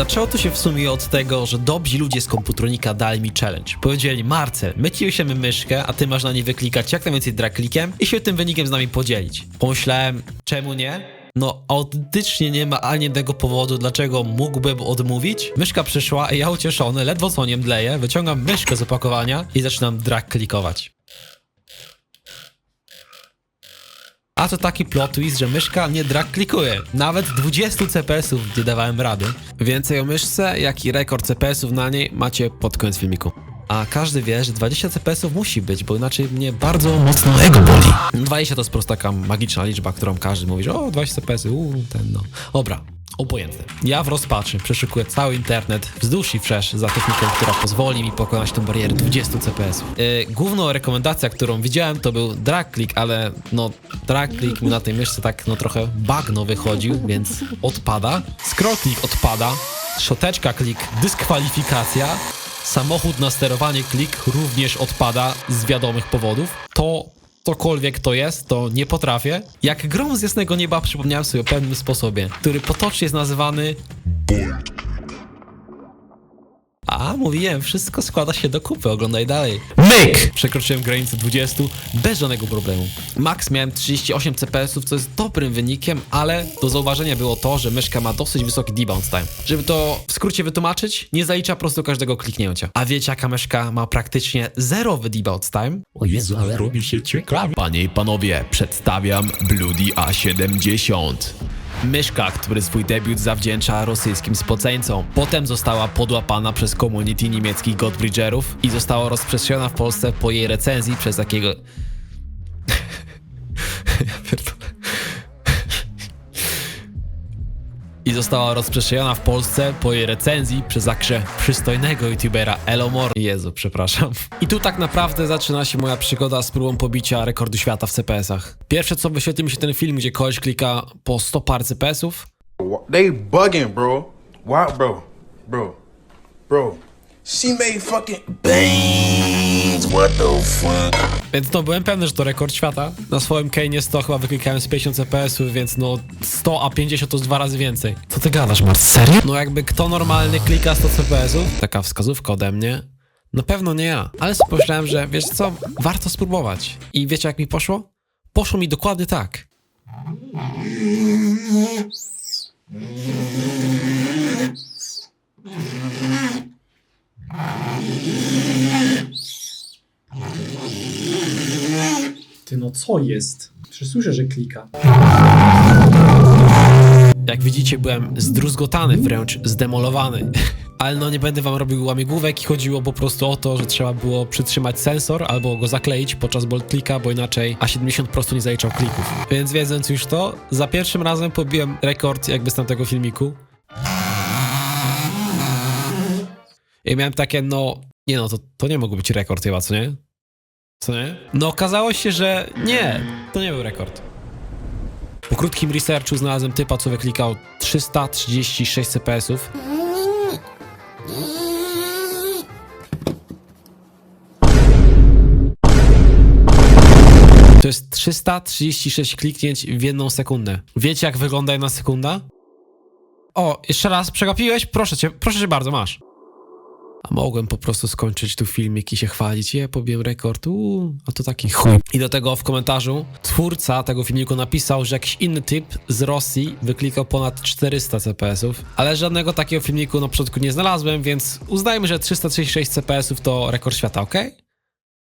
Zaczęło to się w sumie od tego, że dobrzy ludzie z komputronika dali mi challenge. Powiedzieli, Marcel, my ci wyślemy myszkę, a ty masz na niej wyklikać jak najwięcej drag-klikiem i się tym wynikiem z nami podzielić. Pomyślałem, czemu nie? No, autentycznie nie ma ani jednego powodu, dlaczego mógłbym odmówić. Myszka przyszła ja ucieszony, ledwo co nie wyciągam myszkę z opakowania i zaczynam drag klikować. A to taki plot twist, że myszka nie drag klikuje. Nawet 20 CPS-ów nie dawałem rady. Więcej o myszce, jak i rekord CPS-ów na niej macie pod koniec filmiku. A każdy wie, że 20 CPS-ów musi być, bo inaczej mnie bardzo mocno ego boli. 20 to jest po prostu taka magiczna liczba, którą każdy mówi, że o, 20 CPS-y, uuu, ten no. Dobra, obojętne. Ja w rozpaczy przeszukuję cały internet wzdłuż i wszerz za techniką, która pozwoli mi pokonać tę barierę 20 CPS. Yy, główną rekomendacja, którą widziałem, to był drag click, ale no drag click mi na tej myszce tak no trochę bagno wychodził, więc odpada. Scroll click odpada. Szoteczka click dyskwalifikacja. Samochód na sterowanie klik również odpada z wiadomych powodów. To cokolwiek to jest, to nie potrafię. Jak grom z jasnego nieba przypomniałem sobie o pewnym sposobie, który potocznie jest nazywany a, mówiłem, wszystko składa się do kupy, oglądaj dalej. Myk! Przekroczyłem granicę 20 bez żadnego problemu. Max miałem 38 CPS-ów, co jest dobrym wynikiem, ale do zauważenia było to, że myszka ma dosyć wysoki debounce time. Żeby to w skrócie wytłumaczyć, nie zalicza po prostu każdego kliknięcia. A wiecie, jaka myszka ma praktycznie zerowy debounce time? O Jezu, ale robi się ciekawie. Panie i panowie, przedstawiam Bloody A70. Myszka, który swój debiut zawdzięcza rosyjskim spoceńcom. Potem została podłapana przez community niemieckich Godbridgerów i została rozprzestrzeniona w Polsce po jej recenzji przez takiego... I została rozprzestrzeniona w Polsce po jej recenzji przez jakże przystojnego youtubera Elomor. Jezu, przepraszam. I tu tak naprawdę zaczyna się moja przygoda z próbą pobicia rekordu świata w CPS-ach. Pierwsze co wyświetli mi się ten film, gdzie koleś klika po 100 par CPS-ów. They bugging, bro. Why, bro? Bro. Bro. She made fucking Beans, what the fuck? Więc no byłem pewny, że to rekord świata. Na swoim Kane 100 chyba wyklikałem z 50 CPS-ów, więc no 100 a 50 to jest dwa razy więcej. Co ty gadasz, Mart? Serio? No jakby kto normalny klika 100 CPS-ów? Taka wskazówka ode mnie. Na pewno nie ja. Ale sobie pomyślałem, że wiesz co, warto spróbować. I wiecie jak mi poszło? Poszło mi dokładnie tak. Co jest? Przecież słyszę, że klika. Jak widzicie, byłem zdruzgotany, wręcz zdemolowany. Ale no nie będę wam robił łamigłówek i chodziło po prostu o to, że trzeba było przytrzymać sensor albo go zakleić podczas bolt klika, bo inaczej A70 po prostu nie zaliczał klików. Więc wiedząc już to, za pierwszym razem pobiłem rekord jakby z tamtego filmiku. I miałem takie, no, nie no, to, to nie mógł być rekord chyba, co nie? Co nie? No okazało się, że nie, to nie był rekord. Po krótkim researchu znalazłem typa, co wyklikał 336 CPS-ów. To jest 336 kliknięć w jedną sekundę. Wiecie, jak wygląda jedna sekunda? O, jeszcze raz, przegapiłeś? Proszę cię, proszę cię bardzo, masz. A mogłem po prostu skończyć tu filmik i się chwalić. Je, pobiłem rekord, uuu, a to taki chuj. I do tego w komentarzu twórca tego filmiku napisał, że jakiś inny typ z Rosji wyklikał ponad 400 CPS-ów, ale żadnego takiego filmiku na początku nie znalazłem, więc uznajmy, że 336 CPS-ów to rekord świata, ok?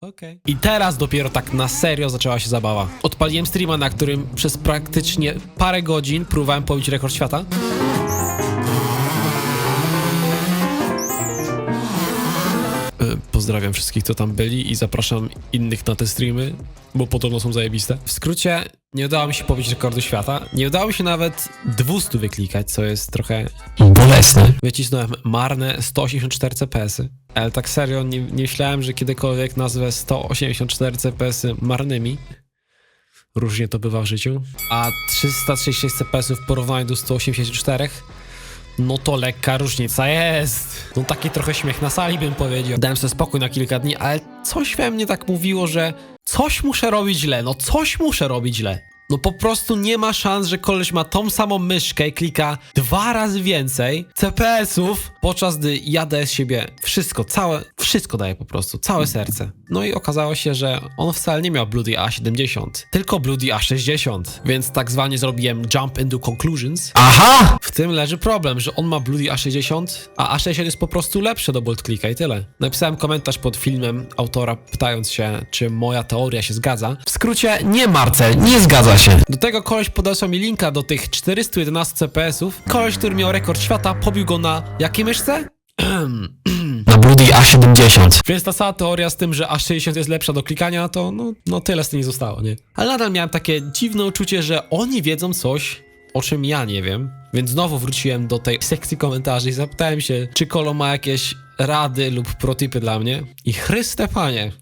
Okej. I teraz dopiero tak na serio zaczęła się zabawa. Odpaliłem streama, na którym przez praktycznie parę godzin próbowałem pobić rekord świata. Pozdrawiam wszystkich, co tam byli i zapraszam innych na te streamy, bo podobno są zajebiste. W skrócie, nie udało mi się pobić rekordu świata. Nie udało mi się nawet 200 wyklikać, co jest trochę bolesne. Wycisnąłem marne 184 CPS-y. Ale tak serio, nie, nie myślałem, że kiedykolwiek nazwę 184 CPS-y marnymi. Różnie to bywa w życiu. A 336 CPS-ów w porównaniu do 184 no to lekka różnica jest. No taki trochę śmiech na sali bym powiedział. Dałem sobie spokój na kilka dni, ale coś we mnie tak mówiło, że coś muszę robić źle, no coś muszę robić źle. No po prostu nie ma szans, że koleś ma tą samą myszkę i klika dwa razy więcej CPS-ów, podczas gdy ja daję z siebie wszystko, całe, wszystko daję po prostu, całe serce. No i okazało się, że on wcale nie miał Bloody A70, tylko Bloody A60, więc tak zwanie zrobiłem jump into conclusions. Aha! W tym leży problem, że on ma Bloody A60, a A60 jest po prostu lepsze do bolt clicka i tyle. Napisałem komentarz pod filmem autora, pytając się, czy moja teoria się zgadza. W skrócie, nie Marcel, nie zgadza się. Do tego koleś podesłał mi linka do tych 411 CPS-ów. Koleś, który miał rekord świata, pobił go na jakiej myszce? na Bloody A70. Więc ta cała teoria z tym, że A60 jest lepsza do klikania, to no, no tyle z tym nie zostało, nie? Ale nadal miałem takie dziwne uczucie, że oni wiedzą coś, o czym ja nie wiem. Więc znowu wróciłem do tej sekcji komentarzy i zapytałem się, czy Kolo ma jakieś rady lub protipy dla mnie. I Chryste Panie,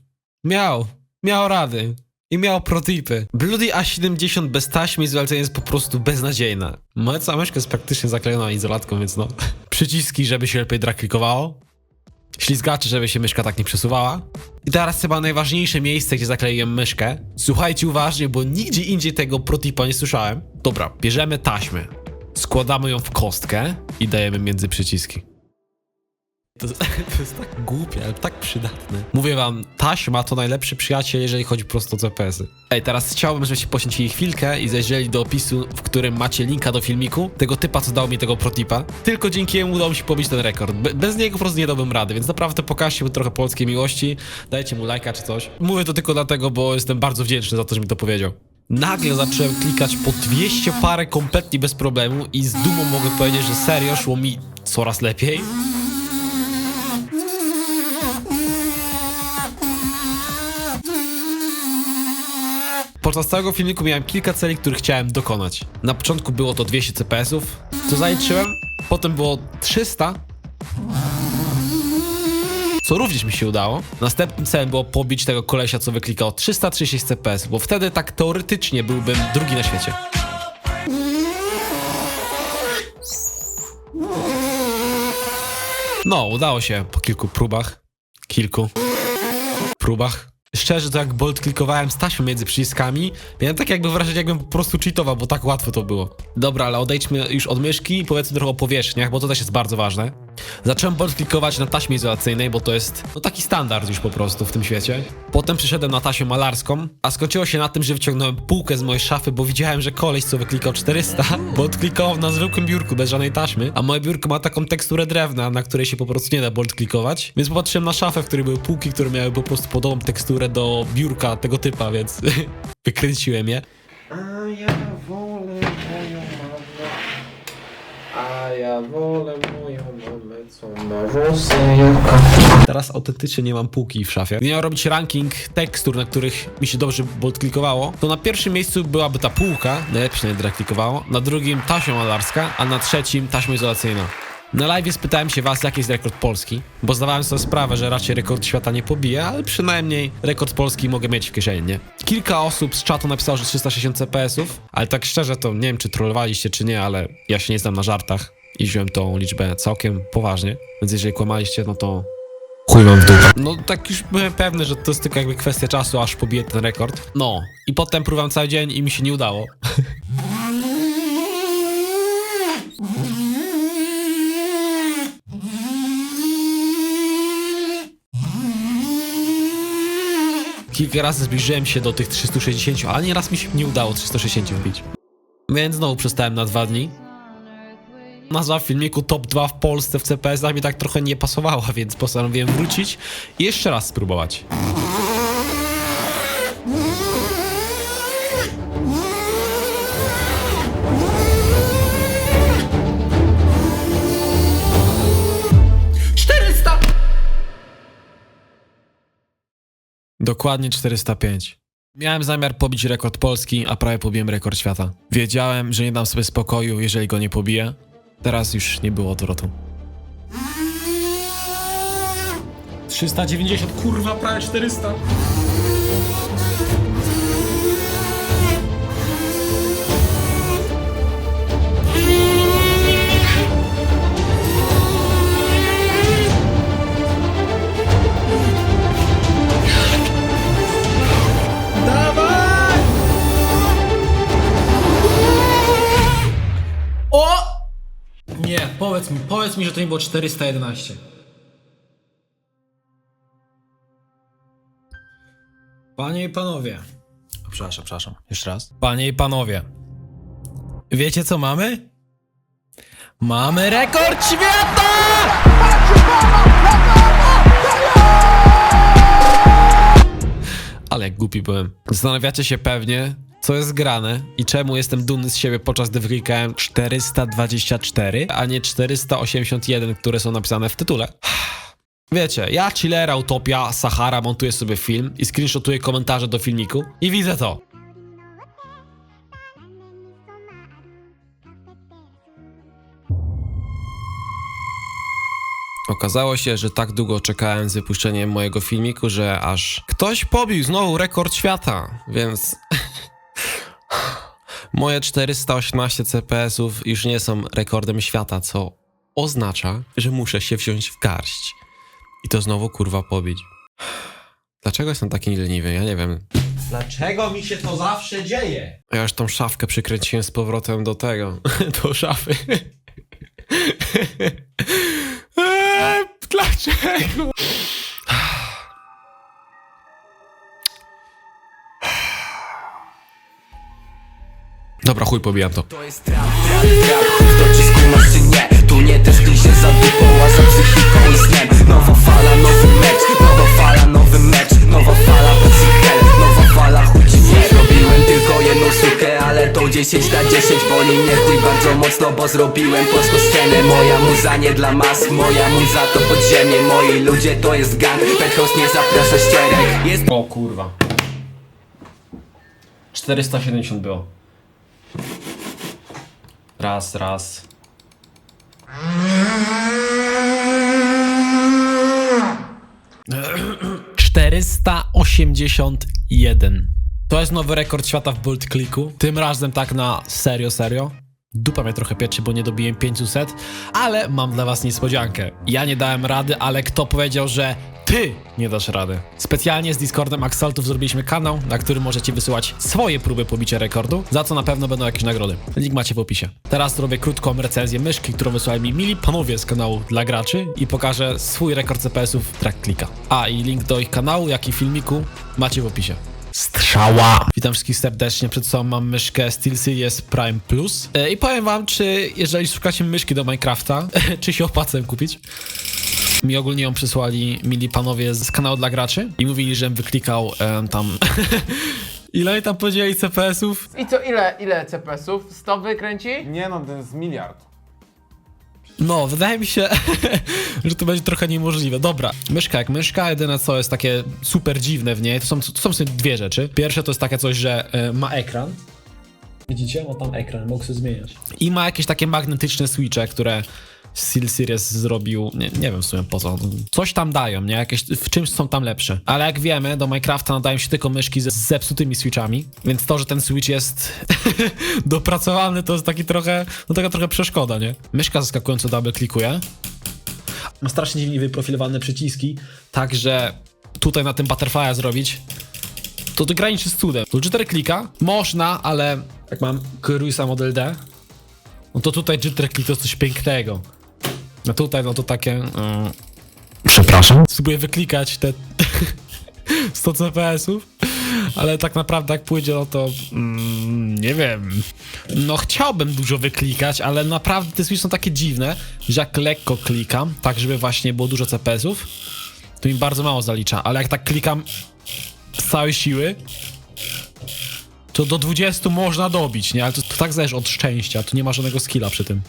miał, miał rady. I miał protipy. Bloody A70 bez taśmy izolacyjnej jest po prostu beznadziejna. Moja cała myszka jest praktycznie zaklejona izolatką, więc no. Przyciski, żeby się lepiej draklikowało. Ślizgacze, żeby się myszka tak nie przesuwała. I teraz chyba najważniejsze miejsce, gdzie zakleiłem myszkę. Słuchajcie uważnie, bo nigdzie indziej tego protipa nie słyszałem. Dobra, bierzemy taśmę. Składamy ją w kostkę i dajemy między przyciski. To, to jest tak głupie, ale tak przydatne. Mówię wam, taśma to najlepszy przyjaciel, jeżeli chodzi po prostu o CPS-y. Ej, teraz chciałbym, żebyście poświęcili chwilkę i zajrzeli do opisu, w którym macie linka do filmiku, tego typa, co dał mi tego protipa. Tylko dzięki jemu udało mi się pobić ten rekord. Be bez niego po prostu nie dałbym rady, więc naprawdę pokażcie mu trochę polskiej miłości, dajcie mu lajka czy coś. Mówię to tylko dlatego, bo jestem bardzo wdzięczny za to, że mi to powiedział. Nagle zacząłem klikać po 200 parę kompletnie bez problemu i z dumą mogę powiedzieć, że serio szło mi coraz lepiej. Podczas całego filmiku miałem kilka celi, których chciałem dokonać. Na początku było to 200 CPS-ów, co zaliczyłem, potem było 300, co również mi się udało. Następnym celem było pobić tego kolesia, co wyklikał 330 CPS, bo wtedy tak teoretycznie byłbym drugi na świecie. No, udało się po kilku próbach. Kilku próbach. Szczerze, to jak bolt klikowałem z między przyciskami, miałem tak jakby wrażenie, jakbym po prostu cheatował, bo tak łatwo to było. Dobra, ale odejdźmy już od myszki i powiedzmy trochę o powierzchniach, bo to też jest bardzo ważne. Zacząłem bolt klikować na taśmie izolacyjnej, bo to jest no taki standard już po prostu w tym świecie. Potem przyszedłem na taśmę malarską, a skończyło się na tym, że wyciągnąłem półkę z mojej szafy, bo widziałem, że koleś, co wyklikał 400, bo klikał na zwykłym biurku bez żadnej taśmy, a moje biurko ma taką teksturę drewna, na której się po prostu nie da bolt klikować. Więc popatrzyłem na szafę, w której były półki, które miały po prostu podobną teksturę do biurka tego typa, więc wykręciłem je. A ja wolę moją mamę. Ja wolę moją mamę, co ma włosy jak Teraz autentycznie nie mam półki w szafie. Gdybym miał robić ranking tekstur, na których mi się dobrze bolt klikowało, to na pierwszym miejscu byłaby ta półka, najlepiej się najlepiej klikowało, na drugim taśma malarska, a na trzecim taśma izolacyjna. Na live spytałem się was, jaki jest rekord polski, bo zdawałem sobie sprawę, że raczej rekord świata nie pobije, ale przynajmniej rekord polski mogę mieć w kieszeni, nie? Kilka osób z czatu napisało, że 360 CPS-ów, ale tak szczerze to nie wiem, czy trollowaliście, czy nie, ale ja się nie znam na żartach i wziąłem tą liczbę całkiem poważnie, więc jeżeli kłamaliście, no to Chuj wam w dupę. No tak już byłem pewny, że to jest tylko jakby kwestia czasu, aż pobiję ten rekord. No. I potem próbowałem cały dzień i mi się nie udało. Kilka razy zbliżyłem się do tych 360, ale nieraz mi się nie udało 360 wbić. Więc znowu przestałem na dwa dni. Nazwa filmiku Top 2 w Polsce w CPS-ach mi tak trochę nie pasowała, więc postanowiłem wrócić i jeszcze raz spróbować. Dokładnie 405. Miałem zamiar pobić rekord Polski, a prawie pobiłem rekord świata. Wiedziałem, że nie dam sobie spokoju, jeżeli go nie pobiję. Teraz już nie było odwrotu. 390, kurwa, prawie 400. powiedz mi, powiedz mi, że to nie było 411. Panie i panowie. O, przepraszam, przepraszam. Jeszcze raz. Panie i panowie. Wiecie co mamy? Mamy rekord świata! Ale jak głupi byłem. Zastanawiacie się pewnie, co jest grane i czemu jestem dumny z siebie, podczas gdy wyklikałem 424, a nie 481, które są napisane w tytule. Wiecie, ja chillera, utopia, Sahara, montuję sobie film i screenshotuję komentarze do filmiku i widzę to. Okazało się, że tak długo czekałem z wypuszczeniem mojego filmiku, że aż ktoś pobił znowu rekord świata, więc moje 418 CPS-ów już nie są rekordem świata, co oznacza, że muszę się wziąć w garść i to znowu kurwa pobić. Dlaczego jestem taki leniwy? Ja nie wiem. Dlaczego mi się to zawsze dzieje? Ja już tą szafkę przykręciłem z powrotem do tego, do szafy. Eee, Dlaczego? Dobra, chuj, pobijam to. To jest trap, trap, czy nie? Tu nie się za dupą, a za psychiką i snem. Nowa fala, nowy mecz, nowa fala, nowy mecz. Nowa fala, psychel, nowa fala, chuj ci nie. Robiłem tylko jedną sztukę, ale to 10 na 10 Boli mnie chuj bardzo mocno, bo zrobiłem polską scenę. Moja muza nie dla mas, moja muza to podziemie. Moi ludzie to jest gang, Penthouse nie zaprasza ścierek. Jest O kurwa. 470 było. Raz, raz. Czterysta osiemdziesiąt jeden. To jest nowy rekord świata w Bolt Clicku. Tym razem tak na serio, serio. Dupa mnie trochę pieczy, bo nie dobiłem 500, ale mam dla was niespodziankę. Ja nie dałem rady, ale kto powiedział, że ty nie dasz rady? Specjalnie z Discordem Axaltów zrobiliśmy kanał, na którym możecie wysyłać swoje próby pobicia rekordu, za co na pewno będą jakieś nagrody. Link macie w opisie. Teraz zrobię krótką recenzję myszki, którą wysłali mi mili panowie z kanału dla graczy i pokażę swój rekord CPS-ów w track klika. A i link do ich kanału, jak i filmiku macie w opisie. Strzała. Witam wszystkich serdecznie. Przed sobą mam myszkę SteelSeries Prime Plus. E, I powiem wam, czy jeżeli szukacie myszki do Minecrafta, czy się opłaca kupić. Mi ogólnie ją przysłali mili panowie z kanału dla graczy i mówili, żebym wyklikał e, tam... Ile tam podzieli CPS-ów? I co, ile, ile CPS-ów? 100 wykręci? Nie no, to jest miliard. No, wydaje mi się, że to będzie trochę niemożliwe. Dobra, myszka jak myszka, jedyne co jest takie super dziwne w niej, to są, to są w sumie dwie rzeczy. Pierwsze to jest takie coś, że e, ma ekran. Widzicie? Ma tam ekran, mogę sobie zmieniać. I ma jakieś takie magnetyczne switche, które SteelSeries zrobił, nie, nie wiem w sumie po co, coś tam dają, nie? Jakieś, w czymś są tam lepsze. Ale jak wiemy, do Minecrafta nadają się tylko myszki z zepsutymi switchami, więc to, że ten switch jest dopracowany, to jest taki trochę, no taka trochę przeszkoda, nie? Myszka zaskakująco double klikuje. Ma strasznie dziwnie wyprofilowane przyciski, tak że tutaj na tym butterfly'a zrobić, to to graniczy z cudem. 4 klika, można, ale jak mam Cruisa Model D, no to tutaj jitter click to jest coś pięknego. No tutaj, no to takie... Mm, Przepraszam. spróbuję wyklikać te 100 CPS-ów, ale tak naprawdę jak pójdzie, no to mm, nie wiem. No chciałbym dużo wyklikać, ale naprawdę te switche są takie dziwne, że jak lekko klikam, tak żeby właśnie było dużo CPS-ów, to mi bardzo mało zalicza, ale jak tak klikam z całej siły, to do 20 można dobić, nie? Ale to, to tak zależy od szczęścia, tu nie ma żadnego skilla przy tym.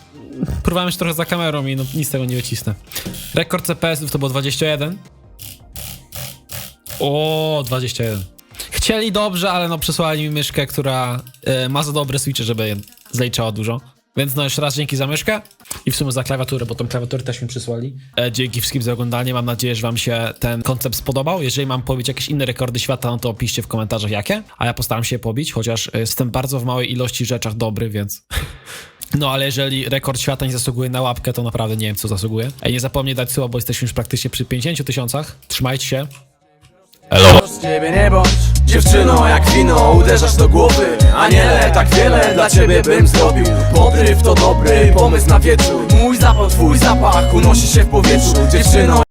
Próbowałem się trochę za kamerą i no, nic tego nie wycisnę. Rekord CPS-ów to było 21. O, 21. Chcieli dobrze, ale no przesłali mi myszkę, która e, ma za dobre switche, żeby zaliczała dużo. Więc no jeszcze raz dzięki za myszkę i w sumie za klawiaturę, bo tą klawiaturę też mi przysłali. E, dzięki wszystkim za oglądanie, mam nadzieję, że wam się ten koncept spodobał. Jeżeli mam pobić jakieś inne rekordy świata, no to piszcie w komentarzach jakie, a ja postaram się je pobić, chociaż e, jestem bardzo w małej ilości rzeczach dobry, więc... No ale jeżeli rekord świata nie zasługuje na łapkę, to naprawdę nie wiem, co zasługuje. Ej, nie zapomnij dać słowa, bo jesteśmy już praktycznie przy 50 tysiącach. Trzymajcie się. Z ciebie nie bądź dziewczyną jak wino Uderzasz do głowy, aniele Tak wiele dla ciebie bym zrobił Podryw to dobry pomysł na wieczór Mój zapał twój zapach Unosi się w powietrzu Dziewczyno